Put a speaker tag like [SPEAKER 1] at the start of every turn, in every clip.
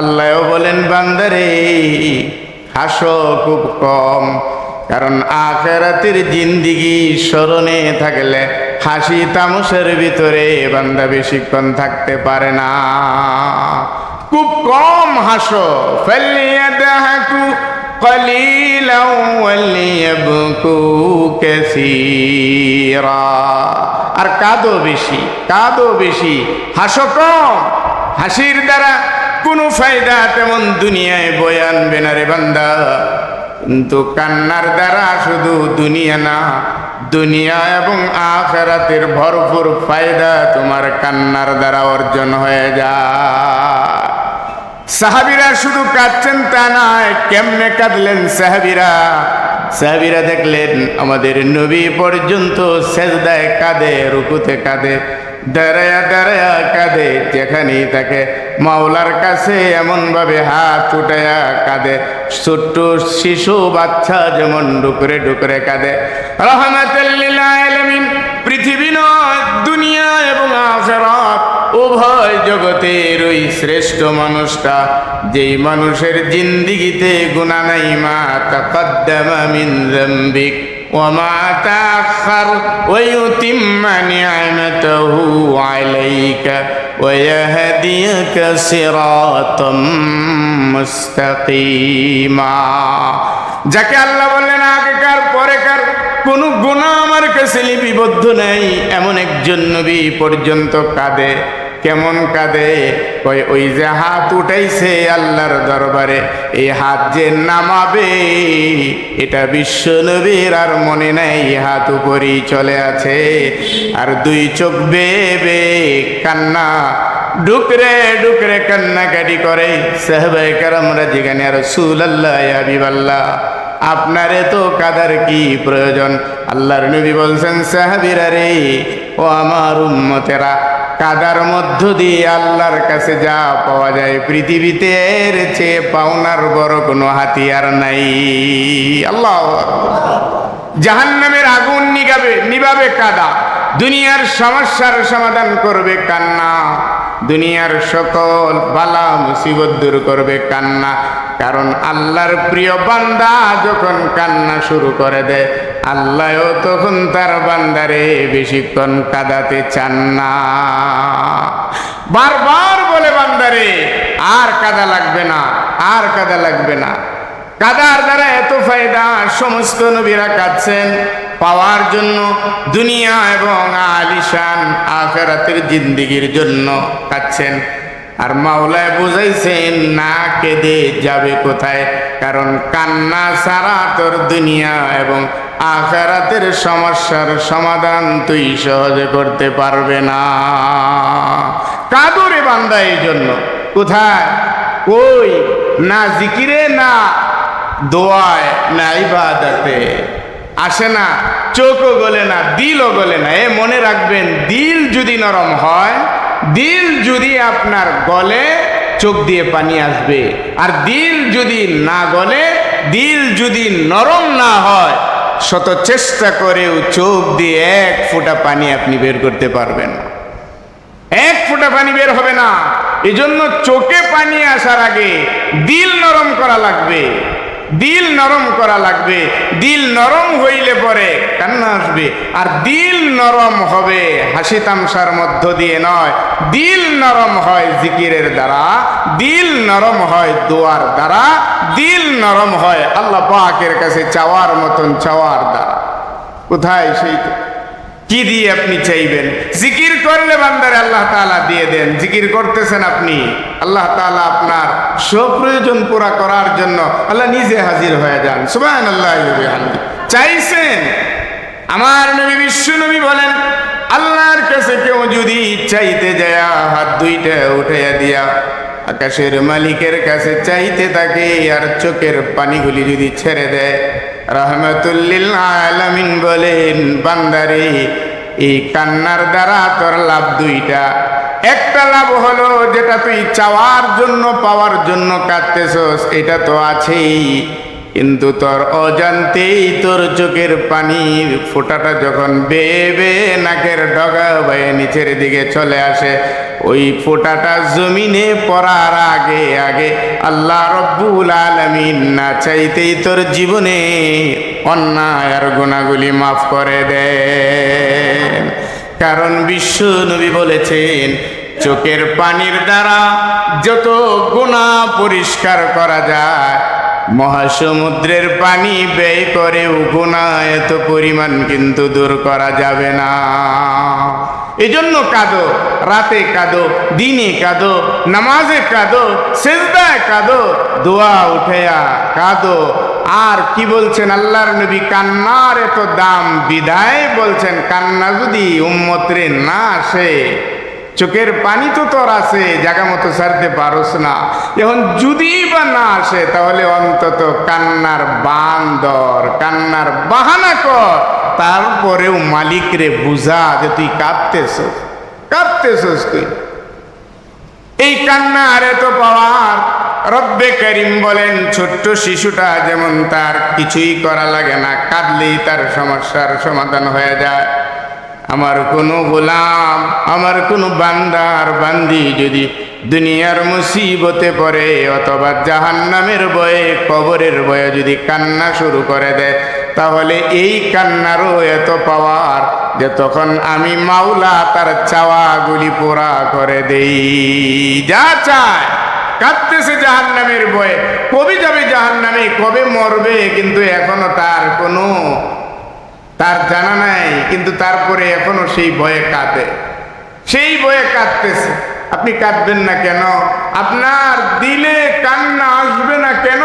[SPEAKER 1] আল্লাহও বলেন বান্দারে হাসো খুব কম কারণ আখেরাতের জিন্দিগি স্মরণে থাকলে হাসি তামসের ভিতরে বান্দা বেশিক্ষণ থাকতে পারে না খুব কম হাসো ফালিয়াদাহাকু قليلا وليبكوا كثيرا আর কাঁদো বেশি কাঁদো বেশি হাসো কম হাসির দ্বারা কোনো ফায়দা তেমন দুনিয়ায় বয়ে আনবে না রে বান্দা। কিন্তু কান্নার দ্বারা শুধু দুনিয়া না, দুনিয়া এবং আখেরাতের ভরপুর ফায়দা তোমার কান্নার দ্বারা অর্জন হয়ে যায়। সাহাবিরা শুধু কাঁদছেন তা নয়, কেমনে কাঁদলেন সাহাবিরা? সাহাবিরা দেখলেন আমাদের নবী পর্যন্ত সেজদায় কাঁদে, রুকুতে কাঁদে, দাঁড়ায়া দাঁড়ায়া কাঁদে, যেখানেই তাকে মাওলার কাছে এমনভাবে হাত উঠায়া কাঁদে। ছোট্ট শিশু বাচ্চা যেমন ডুকরে ডুকরে কাঁদে। রহমাতাল্লিল আলামিন, পৃথিবী নয়, দুনিয়া এবং আখেরাত, উভয় জগতের ওই শ্রেষ্ঠ মানুষটা যেই মানুষের জিন্দিগিতে গুণা নাই মা তাকদ্দামা মিন যামবিক وما تأخر ويتم نعمته عليك ويهديك صراطا مستقيما যাকে আল্লাহ বললেন আগেকার পরেকার কোনো গুণা আমার কাছে লিপিবদ্ধ নেই এমন একজন নবী পর্যন্ত কাঁদে কেমন কাঁদে? ওই ওই যে হাত উঠাইছে আল্লাহর দরবারে এই হাত যে নামাবে, এটা বিশ্ব নবীর আর মনে নাই হাত উপরেই চলে আছে। আর দুই চোখ বেবে কান্না, ডুকরে ডুকরে কান্নাকাটি করে। সাহবাই কারামরা যেখানে আর সুল আল্লাহ আবিবাল্লাহ আপনারে তো কাদার কি প্রয়োজন? আল্লাহর নবী বলছেন, সাহাবিরা রে, ও আমার উম্মতেরা কাদার মধ্য দিয়ে আল্লাহর কাছে যা পাওয়া যায় পৃথিবীতে চেয়ে পাওনার বড় কোনো হাতিয়ার নাই। আল্লাহ জাহান্নামের আগুন নিগাবে, নিবাবে কাদা। দুনিয়ার সমস্যার সমাধান করবে কান্না। দুনিয়ার সকল বালা মুসিবত দূর করবে কান্না। কারণ আল্লাহর প্রিয় বান্দা যখন কান্না শুরু করে দেয় আল্লাহও তখন তার বান্দারে বেশিক্ষণ কাদাতে চান না। বারবার বলে বান্দারে, আর কাদা লাগবে না, আর কাদা লাগবে না। কাদার দ্বারা এত ফায়দা, সমস্ত নবীরা কাঁদছেন। পাওয়ার জন্য, দুনিয়া এবং আলিশান আখেরাতের জিন্দিগির জন্য কাঁদছেন। আর মাওলায় বুঝাইছেন, না কেঁদে যাবে কোথায়? কারণ কান্না সারা তোর দুনিয়া এবং আখেরাতের সমস্যার সমাধান তুই সহজে করতে পারবে না। কাদরে বান্দা এই জন্য কোথায়? ওই, না জিকিরে, না দোয়ায়, না ইবাদতে। আসে না, চোখও গলে না, দিলও গলে না। এ মনে রাখবেন, দিল যদি নরম হয় দিল যদি আপনার গলে, চোখ দিয়ে পানি আসবে। আর দিল যদি না গলে, দিল যদি নরম না হয়, শত চেষ্টা করেও চোখ দিয়ে এক ফোঁটা পানি আপনি বের করতে পারবেন। এক ফোঁটা পানি বের হবে না। এজন্য চোখে পানি আসার আগে দিল নরম করা লাগবে। দিল নরম করা লাগবে। দিল নরম হইলে পরে কান্না আসবে। আর দিল নরম হবে হাসি তামসার মধ্য দিয়ে নয়। দিল নরম হয় জিকিরের দ্বারা, দিল নরম হয় দোয়ার দ্বারা, দিল নরম হয় আল্লাহ পাকের কাছে চাওয়ার মতন চাওয়ার দ্বারা। কোথায় সেই কি দিয়ে আপনি চাইবেন? জিকির করলে বান্দারে আল্লাহ তাআলা দিয়ে দেন। জিকির করতেছেন আপনি। আল্লাহ তাআলা আপনার সব প্রয়োজন পুরা করার জন্য আল্লাহ নিজে হাজির হয়ে যান। সুবান আল্লাহ চাইছেন? আমার নবী, বিশ্ব নবী বলেন, আল্লাহর কাছে কেউ যদি চাইতে যায়, হাত দুইটা উঠাইয়া দিয়া আকাশের মালিকের কাছে চাইতে থাকে, আর চোখের পানিগুলি যদি ছেড়ে দেয় রহমতুল্লিল আলামিন বলেন, বান্দারে, এই কান্নার দ্বারা তোর লাভ দুইটা। একটা লাভ হলো যেটা তুই চাওয়ার জন্য, পাওয়ার জন্য কাঁদতেছস, এটা তো আছেই। কিন্তু তোর অজান্তেই তোর চোখের পানির ফোঁটাটা যখন বেয়ে নাকের ডগা বয়ে নিচের দিকে চলে আসে ওই ফোঁটাটা জমিনে পড়ার আগে আগে আল্লাহ রব্বুল আলমিন না চাইতেই তোর জীবনে অন্যায় আর গুণাগুলি মাফ করে দেন। কারণ বিশ্ব নবী বলেছেন, চোখের পানির দ্বারা যত গুণা পরিষ্কার করা যায়, মহাসমুদ্রের পানি ব্যয় করেও গুণা এত পরিমাণ কিন্তু দূর করা যাবে না। এজন্য কাঁদো, রাতে কাঁদো, দিনে কাঁদো, নামাজে কাঁদো, সেজদায় কাঁদো, দোয়া উঠেয়া কাঁদো। আর কি বলছেন আল্লাহর নবী? কান্নার এত দাম বিদায় বলছেন, কান্না যদি উম্মতরে না আসে চোখের পানি তো তোর আছে জায়গা মতো ছাড়তে পারস না। এখন যদি বা না আসে, তাহলে অন্তত কান্নার বান্দর কান্নার বাহানা কর। তারপরেও মালিকরে বুঝা যে তুই কাঁদতেছ কাঁদতেছস তুই। এই কান্না আর এত পাওয়ার, রব্বে করিম বলেন, ছোট্ট শিশুটা যেমন তার কিছুই করা লাগে না, কাঁদলেই তার সমস্যার সমাধান হয়ে যায়। আমার কোনো গোলাম, আমার কোনো বান্দার বান্দি যদি দুনিয়ার মুসিবতে পড়ে, অথবা জাহান্নামের বয়ে, কবরের বয়ে যদি কান্না শুরু করে দেয়, তাহলে এই কান্নারও এত পাওয়ার যে তখন আমি মাওলা তার চাওয়াগুলি পোড়া করে দেই। যা চায় কাঁদতেছে জাহান নামের বয়ে, কবে যাবে জাহান নামে কবে মরবে, কিন্তু এখনও তার কোনো তার জানা নাই, কিন্তু তারপরে এখনও সেই ভয়ে কাঁদে। সেই ভয়ে কাঁদতেছে। আপনি কাঁদবেন না কেন? আপনার দিলে কান্না আসবে না কেন?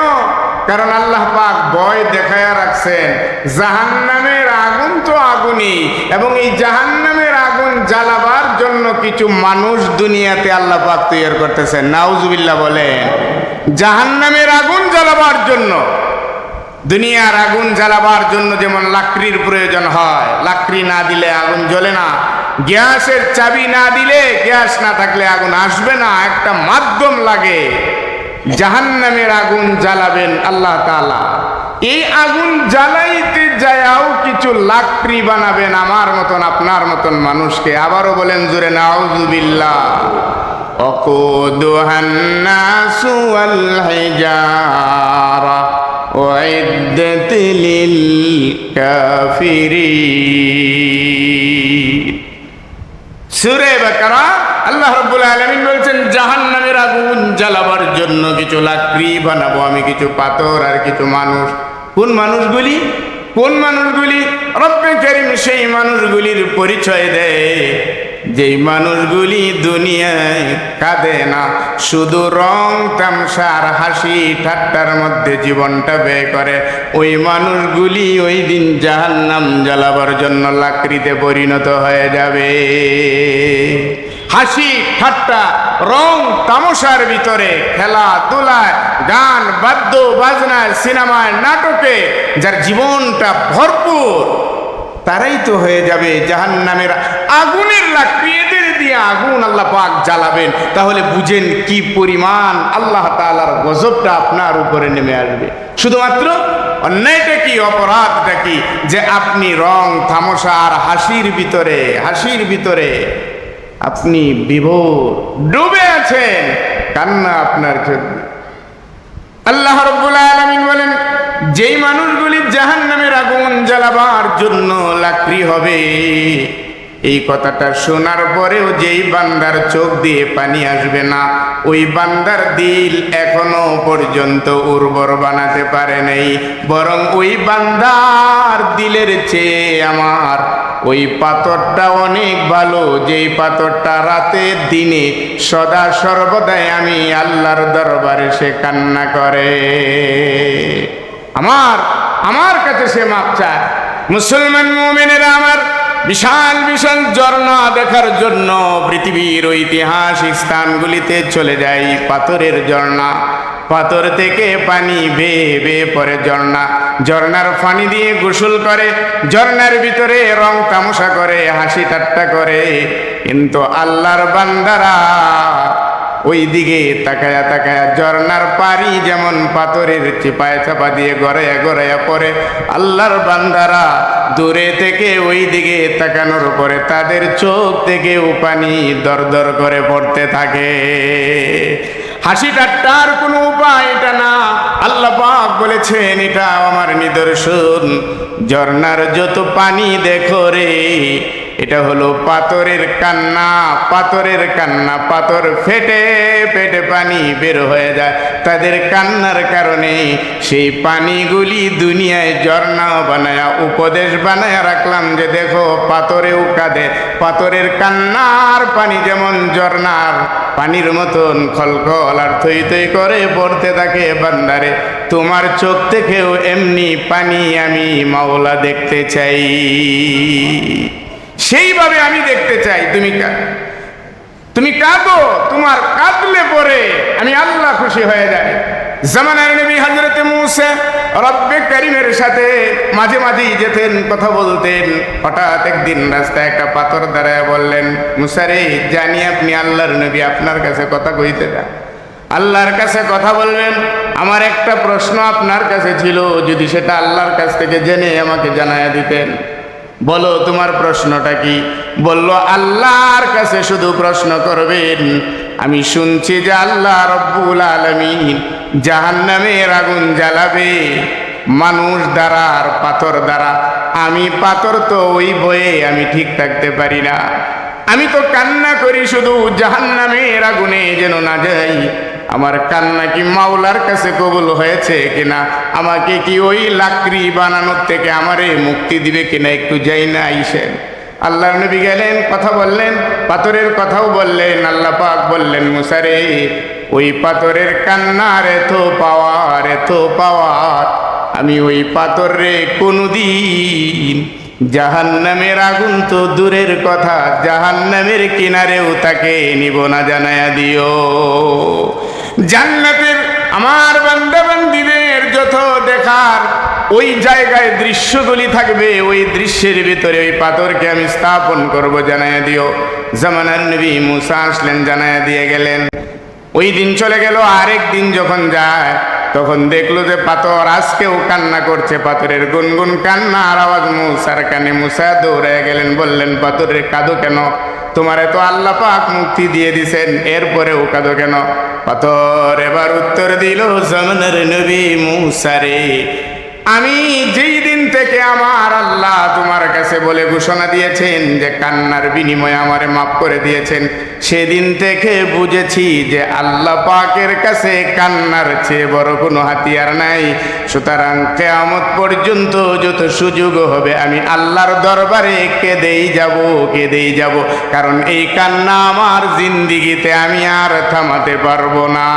[SPEAKER 1] কারণ আল্লাহ পাক ভয় দেখায়া রাখছেন, জাহান্নামের আগুন তো আগুনই, এবং এই জাহান্নামের আগুন জ্বালাবার জন্য কিছু মানুষ দুনিয়াতে আল্লাহ পাক তৈরি করতেছেন। নাউজুবিল্লাহ বলেন, জাহান্নামের আগুন জ্বালাবার জন্য দুনিয়ার আগুন জ্বালাবার জন্য যেমন লাকড়ির প্রয়োজন হয়, লাকড়ি না দিলে আগুন জ্বলে না, গ্যাসের চাবি না দিলে গ্যাস না থাকলে আগুন আসবে না, একটা মাধ্যম লাগে। জাহান্নামের আগুন জ্বালাবেন আল্লাহ তালা এই আগুন জ্বালাইতে যায়াও কিছু লাকড়ি বানাবেন আমার মতন, আপনার মতন মানুষকে। আবারও বলেন জুরে নাউজুবিল্লা অকুদুহান্নাসু আল হিজারা ওয়াইদ أعدت للكافرين সুরে বাকারা আল্লাহ রব্বুল আলমিন বলছেন জাহান্নামের আগুন জ্বালাবার জন্য কিছু লাকড়ি বানাবো আমি কিছু পাথর আর কিছু মানুষ কোন মানুষগুলি কোন মানুষগুলি রব্বে করিম সেই মানুষগুলির পরিচয় দেয় যেই মানুষগুলি দুনিয়ায় কাঁদে না, শুধু রং তামসার হাসি ঠাট্টার মধ্যে জীবনটা ব্যয় করে। ওই মানুষগুলি ওই দিন জাহান্নাম জ্বালাবার জন্য লাকড়িতে পরিণত হয়ে যাবে। হাসি, ঠাট্টা, রং তামসার ভিতরে খেলা খেলাধুলায় গান, বাদ্য বাজনায় সিনেমায়, নাটকে, যার জীবনটা ভরপুর। তারাই তো হয়ে যাবে জাহান নামের আগুনের লাকড়ি দিয়ে আগুন আল্লাহ পাক জ্বালাবেন। তাহলে বুঝেন কি পরিমাণ আল্লাহ তাআলার গজবটা আপনার উপরে নেমে আসবে। শুধুমাত্র অন্যায়টা কি, অপরাধটা কি? যে আপনি রং থামসা আর হাসির ভিতরে হাসির ভিতরে আপনি বিভোর, ডুবে আছেন। কান্না আপনার চোখে আল্লাহ রব্বুল আলামিন বলেন যেই মানুষগুলি জাহান নামের আগুন জ্বালাবার জন্য লাকড়ি হবে, এই কথাটা শোনার পরেও যেই বান্দার চোখ দিয়ে পানি আসবে না, ওই বান্দার দিল এখনও পর্যন্ত উর্বর বানাতে পারে নাই। বরং ওই বান্দার দিলের চেয়ে আমার ওই পাথরটা অনেক ভালো। যেই পাথরটা রাতের দিনে সদা সর্বদাই আমি আল্লাহর দরবারে সে কান্না করে। আমার আমার কাছে সে মাপ চায়। মুসলমান মোমেনেরা আমার বিশাল বিশাল ঝর্ণা দেখার জন্য পৃথিবীর ঐতিহাসিক স্থানগুলিতে চলে যাই পাথরের ঝর্ণা। পাথর থেকে পানি বেয়ে বেয়ে পড়ে ঝর্ণা। ঝর্ণার পানি দিয়ে গোসল করে, ঝর্ণার ভিতরে রং তামসা করে, হাসি ঠাট্টা করে। কিন্তু আল্লাহর বান্দারা ওই দিকে তাকায়া তাকায়া ঝর্নার পারি যেমন পাথরের চিপায় চাপা দিয়ে গড়াইয়া গড়াইয়া পরে আল্লাহর বান্দারা দূরে থেকে ওই দিকে তাকানোর পরে তাদের চোখ থেকেও পানি দর দর করে পড়তে থাকে। হাসি ঠাট্টার কোনো উপায়, এটা না। আল্লাহ পাক বলেছেন এটা আমার নিদর্শন। ঝর্নার যত পানি দেখো রে এটা হলো পাথরের কান্না পাথরের কান্না, পাথর ফেটে পেটে পানি বের হয়ে যায়। তাদের কান্নার কারণে সেই পানিগুলি দুনিয়ায় ঝর্ণা বানায়া, উপদেশ বানায়া রাখলাম যে দেখো পাথরেও কাঁদে। পাথরের কান্নার পানি যেমন ঝর্ণার পানির মতন খলখল আর থই থই করে পড়তে থাকে বান্দারে। তোমার চোখ থেকেও এমনি পানি আমি মাওলা দেখতে চাই। সেইভাবে আমি দেখতে চাই, তুমি তুমি কাঁদো, তোমার কাঁদলে পরে আমি আল্লাহ খুশি হয়ে যাই। জামানার নবী হজরত মুসা রব্বে করিমের সাথে মাঝে মাঝেই যেতেন, কথা বলতেন। হঠাৎ একদিন রাস্তায় একটা পাথর দাঁড়ায় বললেন মুসারে জানি আপনি আল্লাহর নবী, আপনার কাছে কথা কইতে দেন আল্লাহর কাছে কথা বলবেন আমার একটা প্রশ্ন আপনার কাছে ছিল, যদি সেটা আল্লাহর কাছ থেকে জেনে আমাকে জানায় দিতেন। বলো, তোমার প্রশ্নটা কি? বলল, আল্লাহর কাছে শুধু প্রশ্ন করবেন। আমি শুনছি যে আল্লাহ রব্বুল আলমিন জাহান নামের আগুন জ্বালাবে। মানুষ দ্বারা আর পাথর দ্বারা। আমি পাথর তো ওই বয়ে আমি ঠিক থাকতে পারি না। আমি তো কান্না করি শুধু জাহান নামের আগুনে যেন না যাই। আমার কান্না কি মাওলার কাছে কবুল হয়েছে কিনা? আমাকে কি ওই লাকড়ি বানানোর থেকে আমারে মুক্তি দিবে কিনা একটু যাই না আইসেন আল্লাহর নবী গেলেন, কথা বললেন, পাথরের কথাও বললেন, আল্লাহ পাক বললেন মুসারে ওই পাথরের কান্নার এত পাওয়ার এত পাওয়ার, আমি ওই পাথরে কোনোদিন জাহান্নামের আগুন তো দূরের কথা, জাহান্নামের কিনারেও তাকে নিব না, জানায়া দিও। জান্নাতের আমার বান্দাবান্দিদের যত দেখার, ওই জায়গায় দৃশ্যগুলি থাকবে, ওই দৃশ্যের ভিতরে ওই পাথরকে আমি স্থাপন করব, জানায়া দিও। জামানার নবী মুসা আসলেন, জানায়া দিয়ে গেলেন। ওই দিন চলে গেল, আরেক দিন যখন যায়, তখন দেখল যে পাথর আজকেও কান্না করছে, পাথরের গুনগুন কান্না আর আওয়াজ মুসার কানে। মুসা দৌড়ে গেলেন, বললেন, পাথরের কাঁদো কেন? তোমার তো আল্লাহ পাক মুক্তি দিয়ে দিছেন। এরপরে ওকাদো কেন? পাথর এবার উত্তর দিল, জমনের নবী মুসারে আমি যেই দিন থেকে আমার আল্লাহ তোমার কাছে বলে ঘোষণা দিয়েছেন যে কান্নার বিনিময়ে আমারে মাফ করে দিয়েছেন, সেদিন থেকে বুঝেছি যে আল্লাহ পাকের কাছে কান্নার চেয়ে বড় কোনো হাতিয়ার নাই। সুতরাং কেয়ামত পর্যন্ত যত সুযোগ হবে, আমি আল্লাহর দরবারে কেঁদেই যাব কেঁদেই যাব। কারণ এই কান্না আমার জিন্দিগিতে আমি আর থামাতে পারব না।